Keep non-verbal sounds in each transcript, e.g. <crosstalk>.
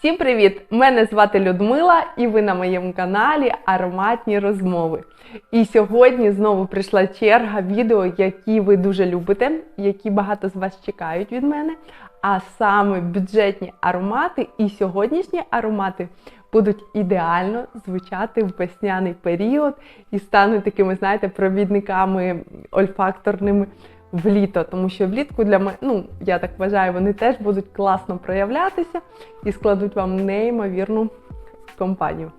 Всім привіт! Мене звати Людмила, і ви на моєму каналі Ароматні розмови. І сьогодні знову прийшла черга відео, які ви дуже любите, які багато з вас чекають від мене. А саме бюджетні аромати і сьогоднішні аромати будуть ідеально звучати в весняний період і стануть такими, знаєте, провідниками ольфакторними в літо, тому що влітку для мене, ну я так вважаю, вони теж будуть класно проявлятися і складуть вам неймовірну компанію.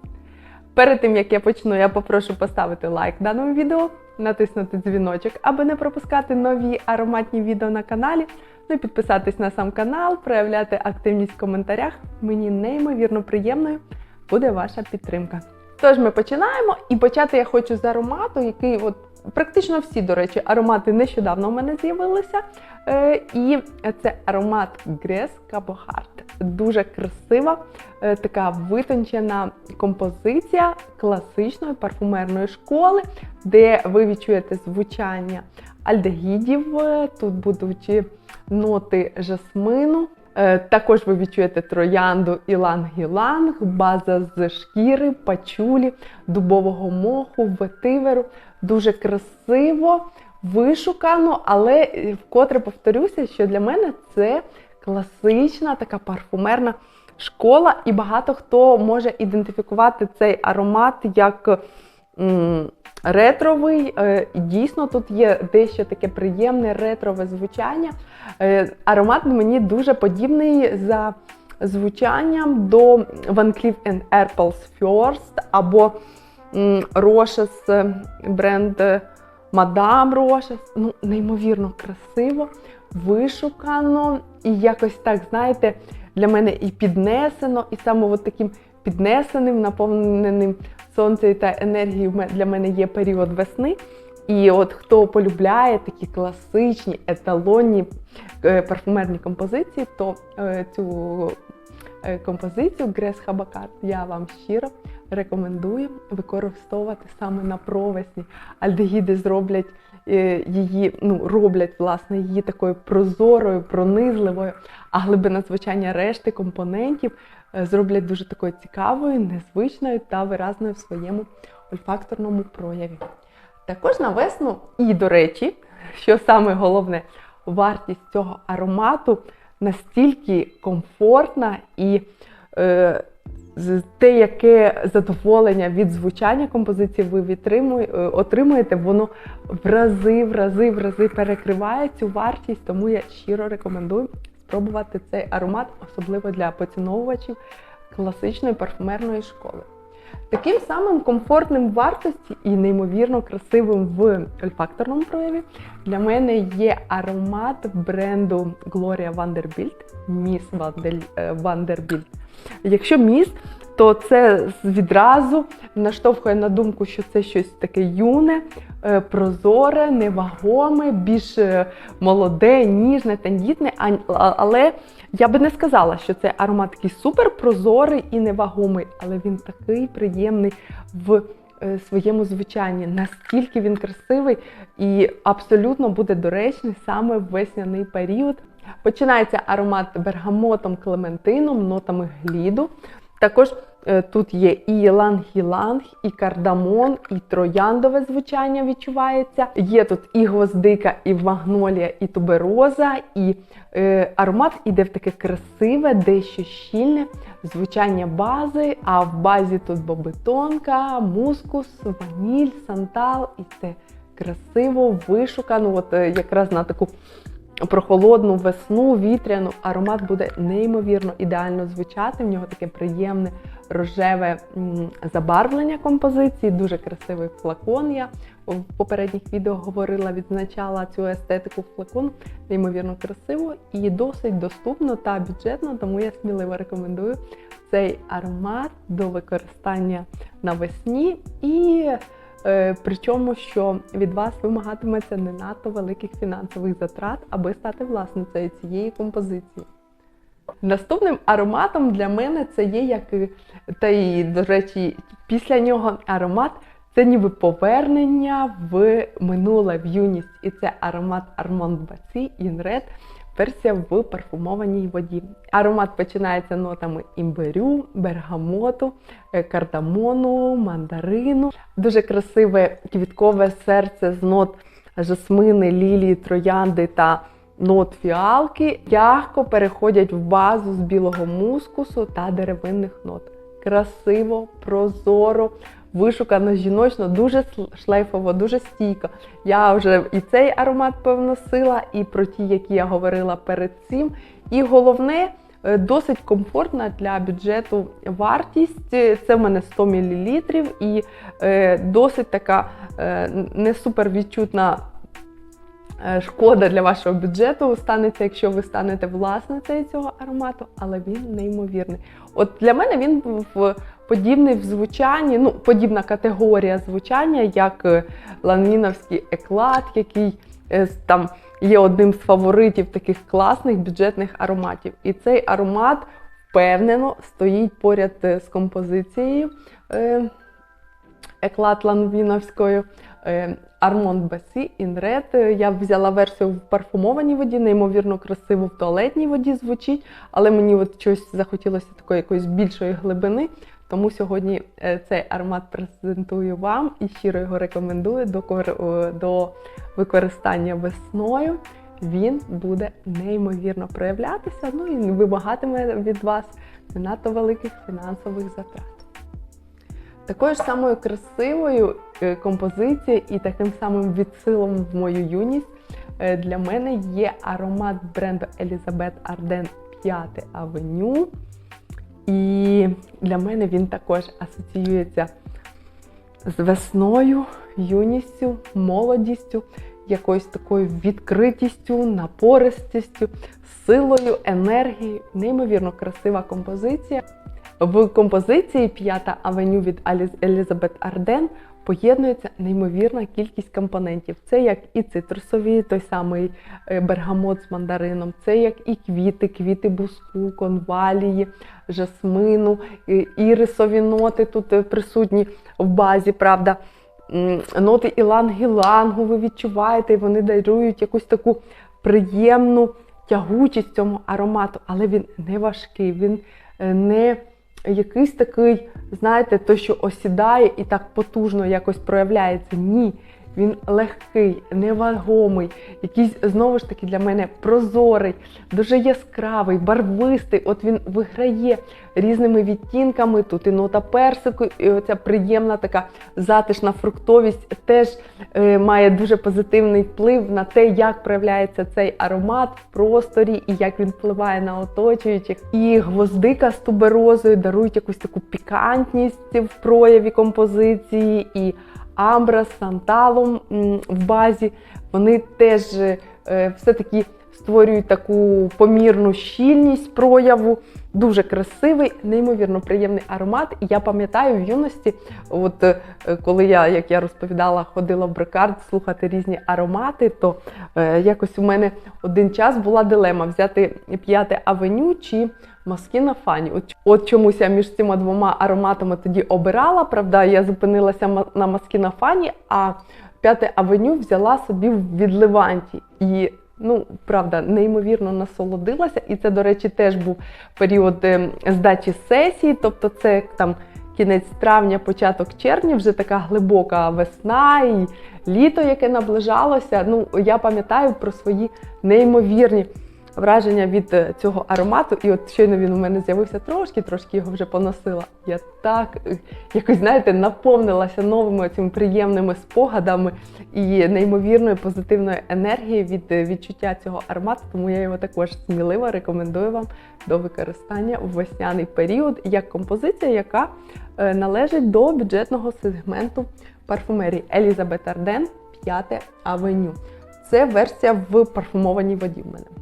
Перед тим як я почну, я попрошу поставити лайк даному відео, натиснути дзвіночок, аби не пропускати нові ароматні відео на каналі. Ну і підписатись на сам канал, проявляти активність в коментарях. Мені неймовірно приємною буде ваша підтримка. Тож ми починаємо, і почати я хочу з аромату, який от Практично всі, до речі, аромати нещодавно у мене з'явилися. Е, і це аромат Грес Кабохарт. Дуже красива, е, така витончена композиція класичної парфумерної школи, де ви відчуєте звучання альдегідів, тут будуть ноти жасмину. Е, також ви відчуєте троянду іланг-іланг, база з шкіри, пачулі, дубового моху, ветиверу. Дуже красиво, вишукано, але вкотре повторюся, що для мене це класична така парфумерна школа, і багато хто може ідентифікувати цей аромат як ретровий. Е, дійсно, тут є дещо таке приємне ретрове звучання. Е, аромат мені дуже подібний за звучанням до Van Cleef Arpels First або Рошес, бренд Мадам Рошес. Ну, неймовірно красиво, вишукано і якось так, знаєте, для мене і піднесено, і саме от таким піднесеним, наповненим сонцем та енергією для мене є період весни. І от хто полюбляє такі класичні еталонні е, парфумерні композиції, то е, цю е, композицію Грес Хабакар я вам щиро рекомендую використовувати саме на провесні. Альдегіди зроблять її, ну, роблять власне її такою прозорою, пронизливою, а глибина звучання решти компонентів зроблять дуже такою цікавою, незвичною та виразною в своєму ольфакторному прояві. Також на весну, і, до речі, що саме головне, вартість цього аромату настільки комфортна і е, те, яке задоволення від звучання композиції ви е, отримуєте, воно в рази, в рази, в рази перекриває цю вартість, тому я щиро рекомендую спробувати цей аромат, особливо для поціновувачів класичної парфумерної школи. Таким самим комфортним в вартості і неймовірно красивим в ольфакторному прояві для мене є аромат бренду Gloria Vanderbilt, Miss Vanderbilt. Якщо Miss, то це відразу наштовхує на думку, що це щось таке юне, е, прозоре, невагоме, більш е, молоде, ніжне, тендітне, але я би не сказала, що це аромат такий супер прозорий і невагомий, але він такий приємний в е, своєму звучанні. Наскільки він красивий і абсолютно буде доречний саме в весняний період. Починається аромат бергамотом, клементином, нотами гліду. Також Е, тут є і іланг-іланг, і кардамон, і трояндове звучання відчувається. Є тут і гвоздика, і магнолія, і тубероза, і е, аромат іде в таке красиве, дещо щільне звучання бази. А в базі тут бобетонка, мускус, ваніль, сантал, і це красиво вишукано. От е, якраз на таку прохолодну весну, вітряну, аромат буде неймовірно ідеально звучати. В нього таке приємне рожеве забарвлення композиції, дуже красивий флакон. Я в попередніх відео говорила, відзначала цю естетику флакону, неймовірно красиво і досить доступно та бюджетно, тому я сміливо рекомендую цей аромат до використання навесні. і Е, причому, що від вас вимагатиметься не надто великих фінансових затрат, аби стати власницею цієї композиції. Наступним ароматом для мене це є як, та й, до речі, після нього аромат це ніби повернення в минуле в юність. І це аромат Armand Baci In Red. Версія в парфумованій воді. Аромат починається нотами імбирю, бергамоту, е, кардамону, мандарину. Дуже красиве квіткове серце з нот жасмини, лілії, троянди та нот фіалки. М'яко переходять в базу з білого мускусу та деревинних нот. Красиво, прозоро, вишукано жіночно, дуже шлейфово, дуже стійко. Я вже і цей аромат певно сила, і про ті, які я говорила перед цим. І головне, е, досить комфортна для бюджету вартість. Це в мене 100 мл і е, досить така е, не супер відчутна шкода для вашого бюджету станеться, якщо ви станете власницею цього аромату, але він неймовірний. От для мене він був подібний в звучанні, ну, подібна категорія звучання, як е, ланвіновський еклад, який е, там є одним з фаворитів таких класних бюджетних ароматів. І цей аромат впевнено стоїть поряд е, з композицією еклад ланвіновською. Армонд Басі Інред. Я взяла версію в парфумованій воді, неймовірно красиво в туалетній воді звучить, але мені от щось захотілося такої якоїсь більшої глибини. Тому сьогодні е, цей аромат презентую вам і щиро його рекомендую до, використання весною. Він буде неймовірно проявлятися, ну і вимагатиме від вас не надто великих фінансових затрат. Такою ж самою красивою е, композицією і таким самим відсилом в мою юність е, для мене є аромат бренду Elizabeth Arden 5 Avenue. І для мене він також асоціюється з весною, юністю, молодістю, якоюсь такою відкритістю, напористістю, силою, енергією. Неймовірно красива композиція. В композиції П'ята авеню від Аліз Елізабет Арден поєднується неймовірна кількість компонентів. Це як і цитрусові, той самий е, бергамот з мандарином, це як і квіти, квіти буску, конвалії, жасмину, ірисові ноти тут е, присутні в базі, правда. Ноти іланг-ілангу ви відчуваєте, і вони дарують якусь таку приємну тягучість цьому аромату, але він не важкий, він е, не якийсь такий, знаєте, то, що осідає і так потужно якось проявляється. Ні. Він легкий, невагомий, якийсь знову ж таки для мене прозорий, дуже яскравий, барвистий. От він виграє різними відтінками. Тут і нота персику, і оця приємна така затишна фруктовість теж е, має дуже позитивний вплив на те, як проявляється цей аромат в просторі і як він впливає на оточуючих. І гвоздика з туберозою дарують якусь таку пікантність в прояві композиції. і амбра з санталом в базі. Вони теж е, все-таки створюють таку помірну щільність прояву. Дуже красивий, неймовірно приємний аромат. І я пам'ятаю в юності, от е, коли я, як я розповідала, ходила в брикард слухати різні аромати, то е, якось у мене один час була дилема взяти п'яте авеню чи Маскіна Фані. От, от чомусь я між цими двома ароматами тоді обирала. Правда, я зупинилася на Маскіна Фані, а п'яте авеню взяла собі в відливанті. І ну, правда, неймовірно насолодилася. І це, до речі, теж був період е, здачі сесії, тобто це там. Кінець травня, початок червня, вже така глибока весна і літо, яке наближалося. Ну, я пам'ятаю про свої неймовірні враження від е, цього аромату. І от щойно він у мене з'явився трошки, трошки його вже поносила. Я так е, якось, знаєте, наповнилася новими цими приємними спогадами і неймовірною позитивною енергією від е, відчуття цього аромату. Тому я його також сміливо рекомендую вам до використання в весняний період як композиція, яка належить до бюджетного сегменту парфумерії Елізабет Арден 5 авеню. Це версія в парфумованій воді в мене.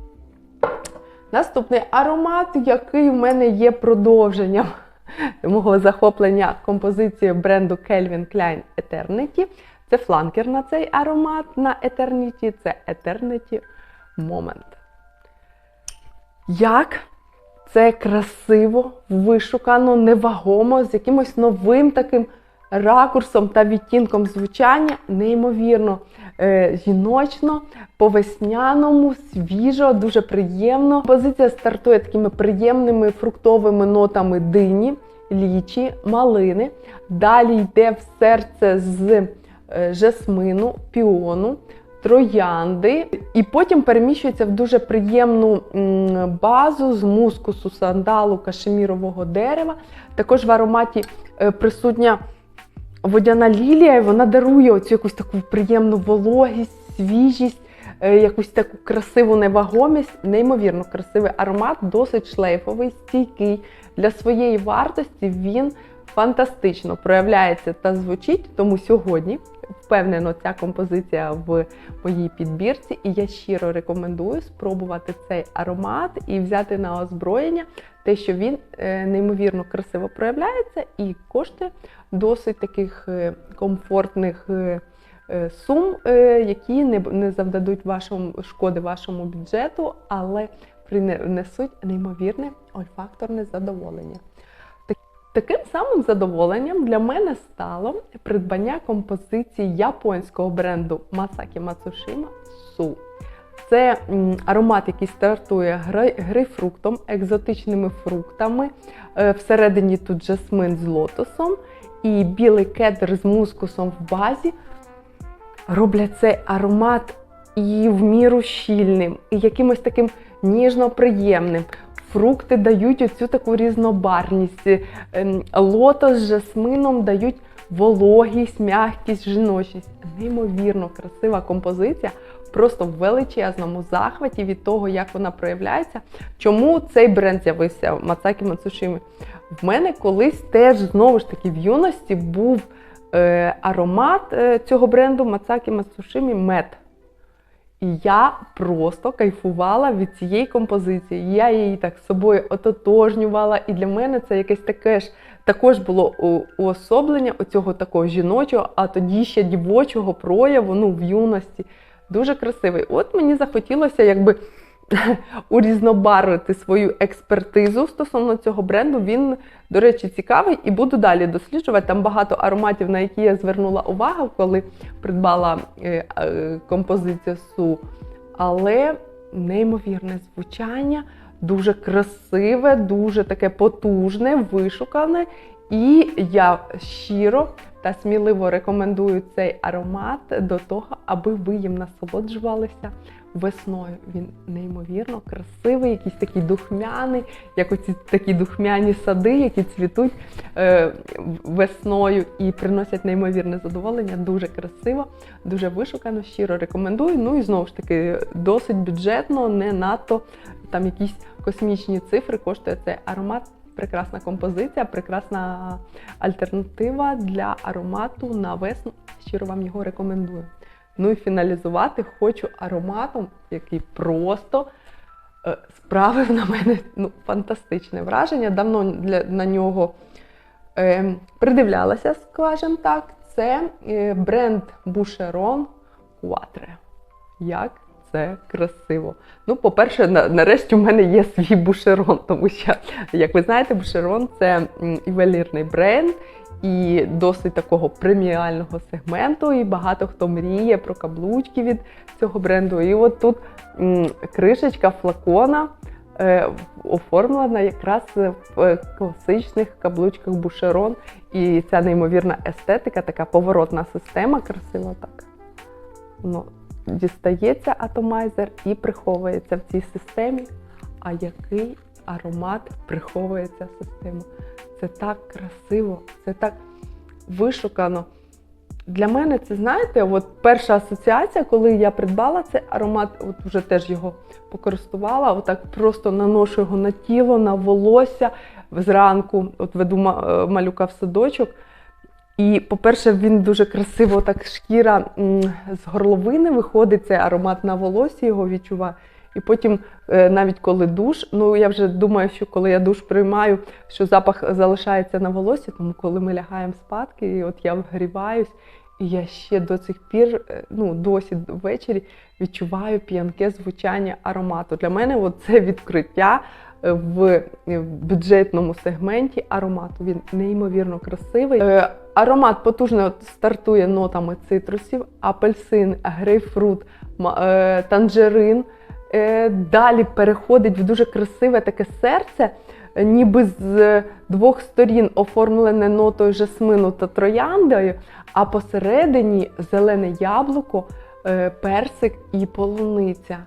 Наступний аромат, який в мене є продовженням <laughs> мого захоплення композиції бренду Calvin Klein Eternity. Це фланкер на цей аромат на Eternity, це Eternity Moment. Як це красиво, вишукано, невагомо, з якимось новим таким ракурсом та відтінком звучання неймовірно е, жіночно, по-весняному, свіжо, дуже приємно. Композиція стартує такими приємними фруктовими нотами дині, лічі, малини. Далі йде в серце з е, жасмину, піону. Троянди, і потім переміщується в дуже приємну базу з мускусу, сандалу, кашемірового дерева. Також в ароматі е, присутня водяна лілія, вона дарує оцю якусь таку приємну вологість, свіжість, е, якусь таку красиву невагомість. Неймовірно красивий аромат, досить шлейфовий, стійкий. Для своєї вартості він фантастично проявляється та звучить. Тому сьогодні впевнено ця композиція в моїй підбірці, і я щиро рекомендую спробувати цей аромат і взяти на озброєння те, що він е, неймовірно красиво проявляється і коштує досить таких е, комфортних е, сум, які не завдадуть вашому шкоди вашому бюджету, але принесуть неймовірне ольфакторне задоволення. Так- Таким самим задоволенням для мене стало придбання композиції японського бренду Masaki Matsushima Su. Це аромат, який стартує грей- грейпфруктом, екзотичними фруктами. Е, Всередині тут жасмин з лотосом і білий кедр з мускусом в базі. Роблять цей аромат і в міру щільним, і якимось таким ніжно приємним. Фрукти дають оцю таку різнобарність. Ем, Лотос з жасмином дають вологість, м'якість, жіночність. Неймовірно красива композиція. Просто в величезному захваті від того, як вона проявляється. Чому цей бренд з'явився Мацакі Мацушимі? В мене колись теж знову ж таки в юності був е, аромат е, цього бренду Мацакі Мацушимі Мед. І я просто кайфувала від цієї композиції. Я її так з собою ототожнювала, і для мене це якесь таке ж також було уособлення оцього такого жіночого, а тоді ще дівочого прояву ну, в юності. Дуже красивий. От мені захотілося якби <laughs> урізнобарвити свою експертизу стосовно цього бренду. Він, до речі, цікавий і буду далі досліджувати. Там багато ароматів, на які я звернула увагу, коли придбала е, е, композицію Су. Але неймовірне звучання, дуже красиве, дуже таке потужне, вишукане. І я щиро та сміливо рекомендую цей аромат до того, аби ви їм насолоджувалися весною. Він неймовірно красивий, якийсь такий духмяний, як оці такі духмяні сади, які цвітуть е, весною і приносять неймовірне задоволення. Дуже красиво, дуже вишукано, щиро рекомендую. Ну і знову ж таки, досить бюджетно, не надто там якісь космічні цифри коштує цей аромат. Прекрасна композиція, прекрасна альтернатива для аромату на весну. Щиро вам його рекомендую. Ну і фіналізувати хочу ароматом, який просто е, справив на мене ну, фантастичне враження. Давно для, на нього е, придивлялася, скажімо так. Це е, бренд Boucheron Quatre. Як це красиво. Ну, по-перше, на, нарешті у мене є свій бушерон, тому що, як ви знаєте, бушерон це ювелірний бренд і досить такого преміального сегменту. І багато хто мріє про каблучки від цього бренду. І от тут кришечка флакона. е, Оформлена якраз в е, класичних каблучках бушерон. І ця неймовірна естетика, така поворотна система, красиво так. Воно дістається атомайзер і приховується в цій системі. А який аромат приховується в систему? Це так красиво, це так вишукано. Для мене це, знаєте, от перша асоціація, коли я придбала цей аромат, от вже теж його покористувала, отак просто наношу його на тіло, на волосся зранку, от веду е, малюка в садочок. І, по-перше, він дуже красиво, так шкіра з горловини виходить, цей аромат на волосі його відчуваю. І потім, е, навіть коли душ, ну я вже думаю, що коли я душ приймаю, що запах залишається на волосі, тому коли ми лягаємо спадки, і от я вгріваюсь, і я ще до цих пір, е, ну досі ввечері відчуваю п'янке звучання аромату. Для мене от це відкриття е, в бюджетному сегменті аромату. Він неймовірно красивий. Аромат потужно стартує нотами цитрусів, апельсин, грейпфрут, танжерин. Е, Далі переходить в дуже красиве таке серце, е, ніби з двох сторін оформлене нотою жасмину та трояндою, а посередині зелене яблуко, е, персик і полуниця.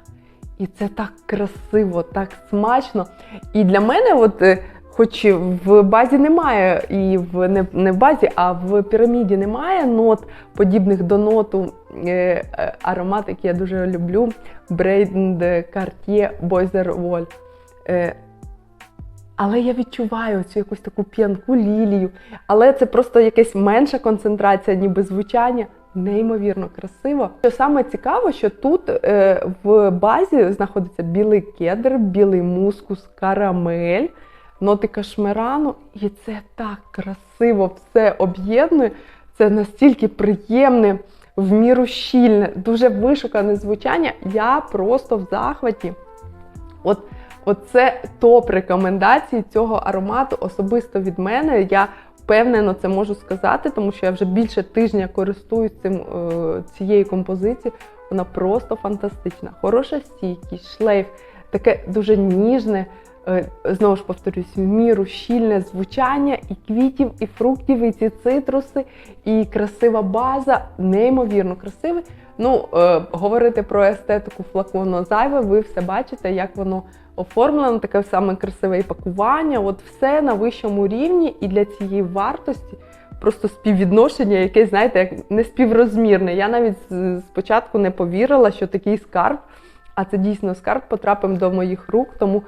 І це так красиво, так смачно. І для мене, от, хоч в базі немає, і в не, не в базі, а в піраміді немає нот, подібних до ноту аромат, який я дуже люблю. бренд Cartier Boiser Wall. Е, але я відчуваю цю якусь таку п'янку лілію. Але це просто якась менша концентрація, ніби звучання. Неймовірно красиво. Що саме цікаво, що тут е, в базі знаходиться білий кедр, білий мускус, карамель, ноти кашмирану, і це так красиво все об'єднує. Це настільки приємне, в міру щільне, дуже вишукане звучання. Я просто в захваті. От, оце топ рекомендацій цього аромату особисто від мене. Я впевнено це можу сказати, тому що я вже більше тижня користуюсь цим, е, цією композицією. Вона просто фантастична. Хороша стійкість, шлейф, таке дуже ніжне, знову ж повторюсь, в міру щільне звучання і квітів, і фруктів, і ці цитруси, і красива база, неймовірно красивий. Ну, е, говорити про естетику флакону зайве, ви все бачите, як воно оформлено, таке саме красиве і пакування. От все на вищому рівні, і для цієї вартості просто співвідношення, яке, знаєте, як неспіврозмірне. Я навіть спочатку не повірила, що такий скарб, а це дійсно скарб потрапив до моїх рук, тому е,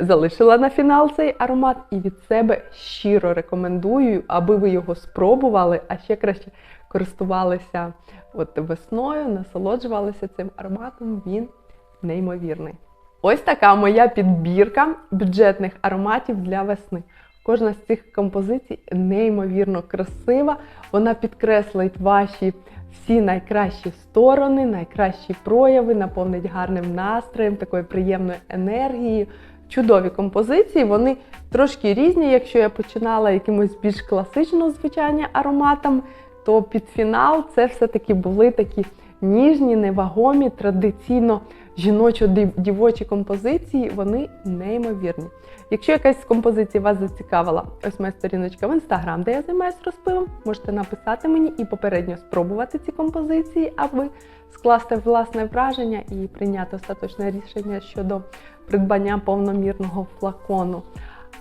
залишила на фінал цей аромат і від себе щиро рекомендую, аби ви його спробували, а ще краще користувалися от весною, насолоджувалися цим ароматом. Він неймовірний. Ось така моя підбірка бюджетних ароматів для весни. Кожна з цих композицій неймовірно красива. Вона підкреслить ваші всі найкращі сторони, найкращі прояви, наповнить гарним настроєм, такою приємною енергією. Чудові композиції, вони трошки різні. Якщо я починала якимось більш класичного звучання ароматами, то під фінал це все-таки були такі ніжні, невагомі, традиційно жіночо-дівочі композиції, вони неймовірні. Якщо якась з композицій вас зацікавила, ось моя сторіночка в інстаграм, де я займаюся розпивом, можете написати мені і попередньо спробувати ці композиції, аби скласти власне враження і прийняти остаточне рішення щодо придбання повномірного флакону.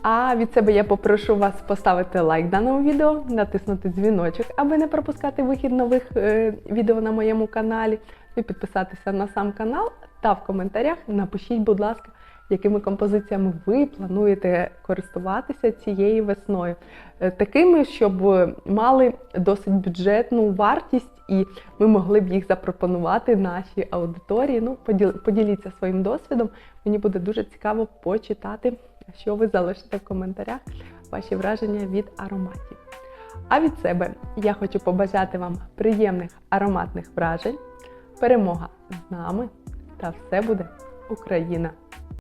А від себе я попрошу вас поставити лайк даному відео, натиснути дзвіночок, аби не пропускати вихід нових е, відео на моєму каналі, і підписатися на сам канал. Та в коментарях напишіть, будь ласка, якими композиціями ви плануєте користуватися цією весною. Е, Такими, щоб мали досить бюджетну вартість, і ми могли б їх запропонувати нашій аудиторії. Ну, поділіться своїм досвідом. Мені буде дуже цікаво почитати, що ви залишите в коментарях, ваші враження від ароматів. А від себе я хочу побажати вам приємних ароматних вражень, перемога з нами та все буде Україна!